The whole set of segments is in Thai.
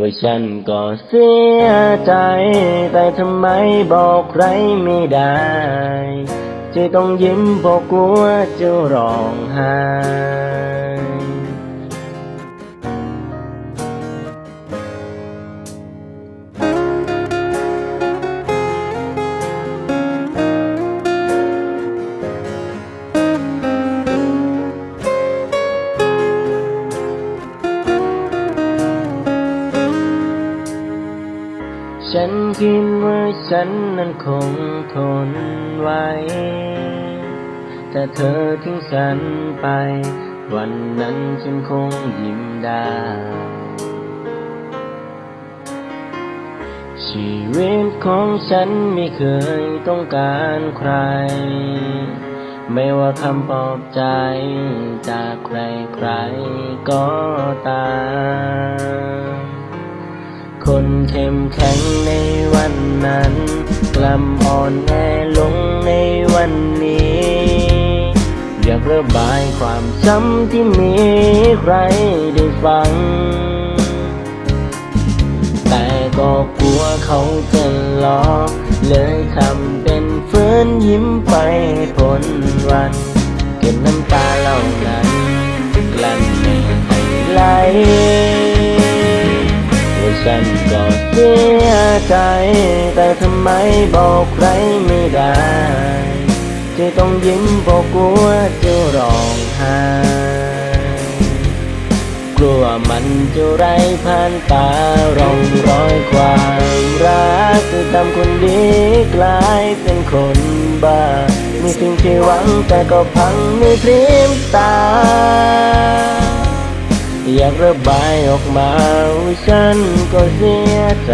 ว่าฉันก็เสียใจ แต่ทำไมบอกใครไม่ได้จะต้องยิ้มเพราะกลัวจะร้องไห้ ฉันคิดว่าฉันนั้นคงทนไหวแต่เธอทิ้งฉันไป วันนั้นฉันคงยิ้มได้ ชีวิตของฉันไม่เคยต้องการใคร ไม่ว่าคำปลอบใจจากใครใครก็ตามคนเข้มแข็ง นั้นกลัมอ่อนแอลงในวันนี้ อยากระบายความช้ำที่มีใครได้ฟัง แต่ก็กลัวเขาจะล้อเลยทำเป็นฝืนยิ้มไปพ้นวัน เก็บน้ำตาเหล่านั้นกลั้นไม่ให้ไหล ว่าฉันก็เสียใจ แต่ทำไมบอกใครไม่ได้ ที่ต้องยิ้มเพราะกลัวจะร้องไห้กลัวมันจะไรผ่านตาร่องรอยความรักที่ทำคนดีกลายเป็นคนบ้า มีสิ่งที่หวังแต่ก็พังในพริบตา ระบายออกมาฉันก็เสียใจ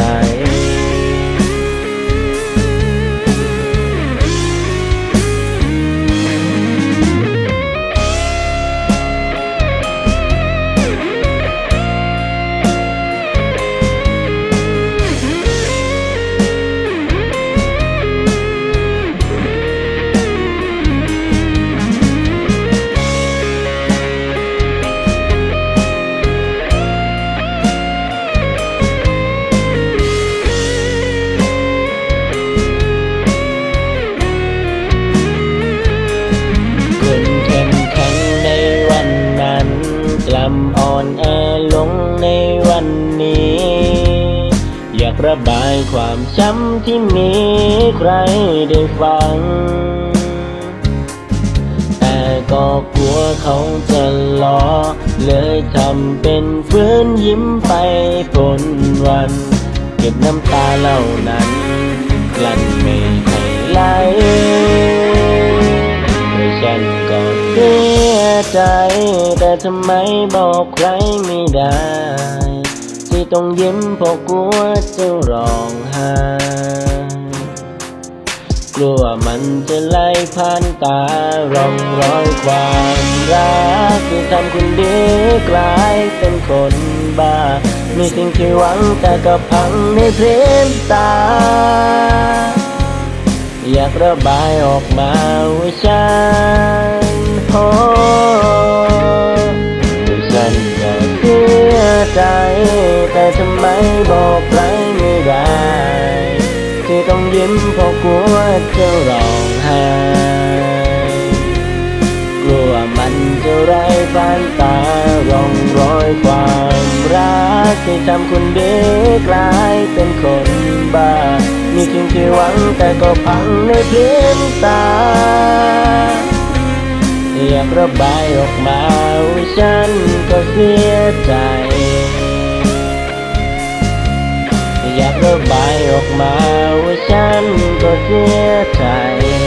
ระบายความช้ำที่มีใครได้ฟัง แต่ก็กลัวเขาจะล้อ เลยทำเป็นฝืนยิ้มไปพ้นวัน เก็บน้ำตาเหล่านั้น กลั้นไม่ให้ไหลฉันก็เสียใจ แต่ทำไมบอกใครไม่ได้ ต้องยิ้มเพราะกลัวจะร้องไห้กลัวมันจะไหลผ่านตาร่องรอยความรักที่ทำคนดีกลายเป็นคนบ้า มีสิ่งที่หวังแต่ก็พังในพริบตา อยากระบายออกมาว่าฉัน บอกใครไม่ได้ที่ต้องยิ้มเพราะกลัวจะร้องไห้กลัวมันจะไร้ผ่านตาร่องรอยความรักที่ทำคนดีกลายเป็นคนบ้ามีสิ่งที่หวังแต่ก็พังในพริบตาอยากระบายออกมาว่าฉัน อยา